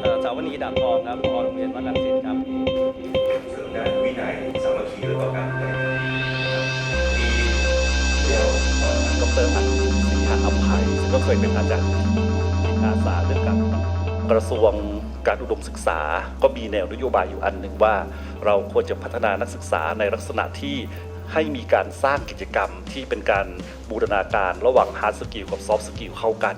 เสาวนีดาบทองครับผอโรงเรียนวัดรังสิตครับเสริมด้านวินัยสามัคคีและต่อการแลนะครับปีเดียวตอนนั้นดรอันศรีหาอภัยซึ่งก็เคยเป็นอาจารย์อาสาเรื่องการกระทรวงการอุดมศึกษาก็มีแนวนโยบายอยู่อันหนึ่งว่า เราควรจะพัฒนานักศึกษาในลักษณะที่ให้มีการสร้างกิจกรรมที่เป็นการบูรณาการระหว่าง hard skill กับ soft skill เข้ากัน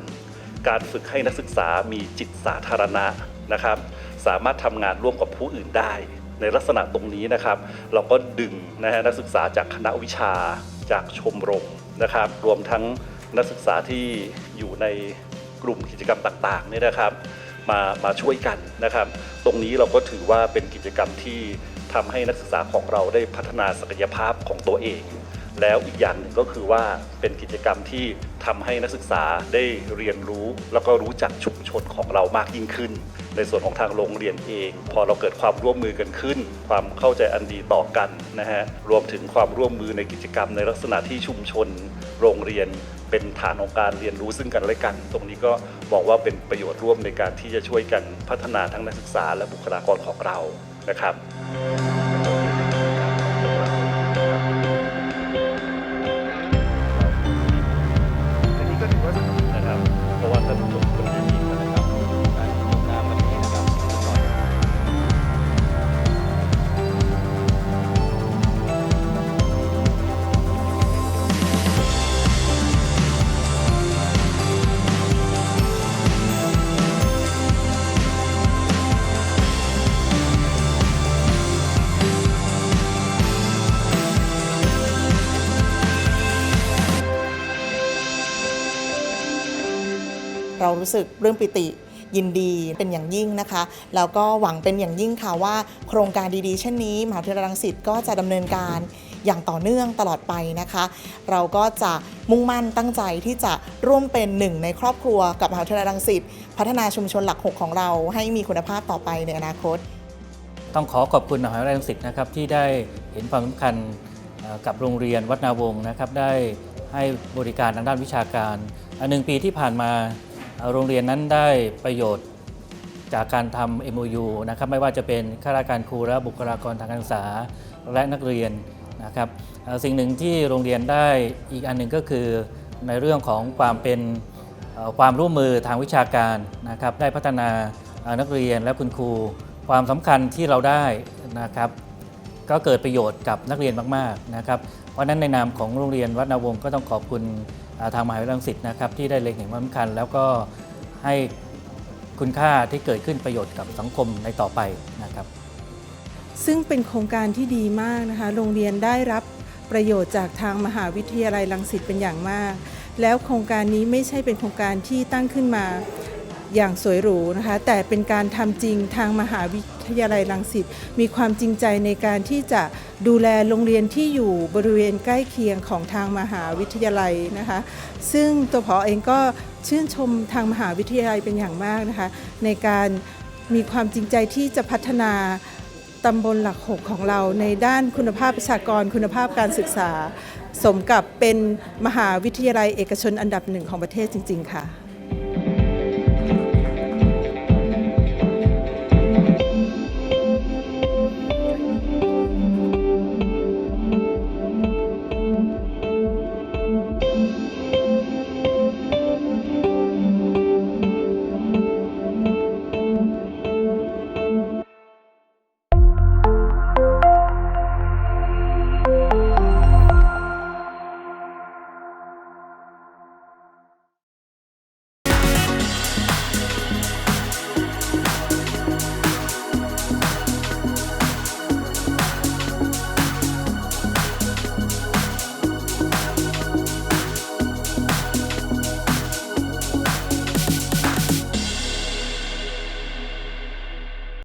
การฝึกให้นักศึกษามีจิตสาธารณะนะครับ สามารถทำงานร่วมกับผู้อื่นได้ ในลักษณะตรงนี้นะครับ เราก็ดึงนะฮะนักศึกษาจากคณะวิชาจากชมรมนะครับ รวมทั้งนักศึกษาที่อยู่ในกลุ่มกิจกรรมต่างๆเนี่ยนะครับ มามาช่วยกันนะครับ ตรงนี้เราก็ถือว่าเป็นกิจกรรมที่ทำให้นักศึกษาของเราได้พัฒนาศักยภาพของตัวเอง แล้วอีกอย่างหนึ่งก็คือว่าเป็นกิจกรรมที่ทำให้นักศึกษาได้เรียนรู้ แล้วก็รู้จักชุมชนของเรามากยิ่งขึ้น ในส่วนของทางโรงเรียนเอง พอเราเกิดความร่วมมือกันขึ้น ความเข้าใจอันดีต่อกันนะฮะรวมถึงความร่วมมือในกิจกรรมในลักษณะที่ชุมชน โรงเรียน เป็นฐานของการเรียนรู้ซึ่งกันและกัน ตรงนี้ก็บอกว่าเป็นประโยชน์ร่วมในการที่จะช่วยกันพัฒนาทั้งนักศึกษาและบุคลากรของเรานะครับ เรารู้สึกเรื่องปิติยินดีเป็นอย่างยิ่งนะคะ แล้วก็หวังเป็นอย่างยิ่งค่ะว่าโครงการดีๆ เช่นนี้มหาวิทยาลัยรังสิตก็จะดำเนินการอย่างต่อเนื่องตลอดไปนะคะ เราก็จะมุ่งมั่นตั้งใจที่จะร่วมเป็นหนึ่งในครอบครัวกับมหาวิทยาลัยรังสิตพัฒนาชุมชนหลักหกของเราให้มีคุณภาพต่อไปในอนาคต ต้องขอขอบคุณมหาวิทยาลัยรังสิตนะครับที่ได้เห็นความสำคัญกับโรงเรียนวัดนาวงศ์นะครับได้ให้บริการทางด้านวิชาการ อันหนึ่งปีที่ผ่านมา โรงเรียนนั้นได้ประโยชน์จากการทำ MOU นะครับไม่ว่าจะเป็นข้าราชการครูและบุคลากรทางการศึกษาและนักเรียนนะครับสิ่งหนึ่งที่โรงเรียนได้อีกอันหนึ่งก็คือในเรื่องของความเป็นความร่วมมือทางวิชาการนะครับได้พัฒนานักเรียนและคุณครู ความสำคัญที่เราได้นะครับ ก็เกิดประโยชน์กับนักเรียนมากๆนะครับ เพราะนั้นในนามของโรงเรียนวัดนาวงศ์ก็ต้องขอบคุณ ทางมหาวิทยาลัยรังสิตนะครับที่ได้เล็งเห็นความสำคัญ แล้วก็ให้คุณค่าที่เกิดขึ้นประโยชน์กับสังคมในต่อไปนะครับ ซึ่งเป็นโครงการที่ดีมากนะคะ โรงเรียนได้รับประโยชน์จากทางมหาวิทยาลัยรังสิตเป็นอย่างมาก แล้วโครงการนี้ไม่ใช่เป็นโครงการที่ตั้งขึ้นมา อย่างสวยหรูนะคะ แต่เป็นการทำจริงทางมหาวิทยาลัยรังสิตมีความจริงใจในการที่จะดูแลโรงเรียนที่อยู่บริเวณใกล้เคียงของทางมหาวิทยาลัยนะคะ ซึ่งตัวผอเองก็ชื่นชมทางมหาวิทยาลัยเป็นอย่างมากนะคะ ในการมีความจริงใจที่จะพัฒนาตำบลหลักหกของเราในด้านคุณภาพประชากรคุณภาพการศึกษา สมกับเป็นมหาวิทยาลัยเอกชนอันดับหนึ่งของประเทศจริง ๆ ค่ะ